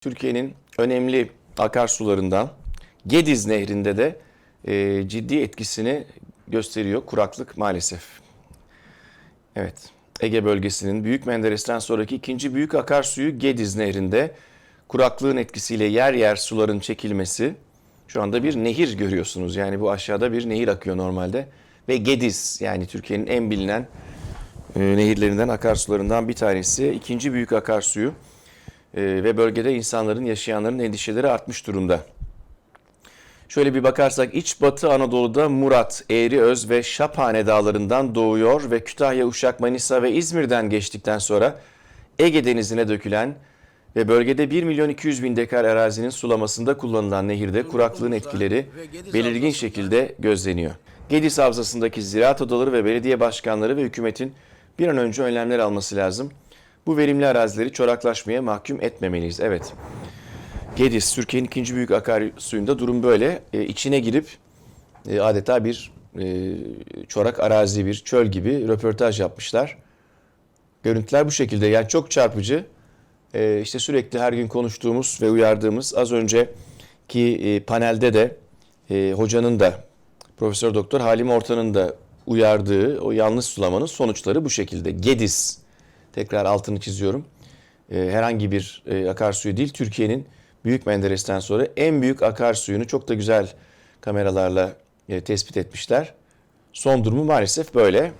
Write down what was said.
Türkiye'nin önemli akarsularından Gediz Nehri'nde de e, ciddi etkisini gösteriyor kuraklık maalesef. Evet, Ege bölgesinin Büyük Menderes'ten sonraki ikinci büyük akarsuyu Gediz Nehri'nde kuraklığın etkisiyle yer yer suların çekilmesi şu anda bir nehir görüyorsunuz. Yani bu aşağıda bir nehir akıyor normalde ve Gediz yani Türkiye'nin en bilinen e, nehirlerinden akarsularından bir tanesi. İkinci büyük akarsuyu e, ve bölgede insanların, yaşayanların endişeleri artmış durumda. Şöyle bir bakarsak İç Batı Anadolu'da Murat, Eğriöz ve Şaphane dağlarından doğuyor ve Kütahya, Uşak, Manisa ve İzmir'den geçtikten sonra Ege Denizi'ne dökülen ve bölgede 1 milyon 200 bin dekar arazinin sulamasında kullanılan nehirde kuraklığın etkileri belirgin şekilde gözleniyor. Gediz Havzası'ndaki ziraat odaları ve belediye başkanları ve hükümetin bir an önce önlemler alması lazım. Bu verimli arazileri çoraklaşmaya mahkum etmemeliyiz. Evet. Gediz, Türkiye'nin ikinci büyük akarsuyunda durum böyle. E, içine girip e, adeta bir e, çorak arazi, bir çöl gibi röportaj yapmışlar. Görüntüler bu şekilde. Yani çok çarpıcı. E, işte sürekli her gün konuştuğumuz ve uyardığımız az önceki e, panelde de e, hocanın da Profesör Doktor Halim Ortan'ın da uyardığı o yanlış sulamanın sonuçları bu şekilde. Gediz, tekrar altını çiziyorum. E, herhangi bir e, akarsuyu değil, Türkiye'nin Büyük Menderes'ten sonra en büyük akarsuyunu çok da güzel kameralarla e, tespit etmişler. Son durumu maalesef böyle.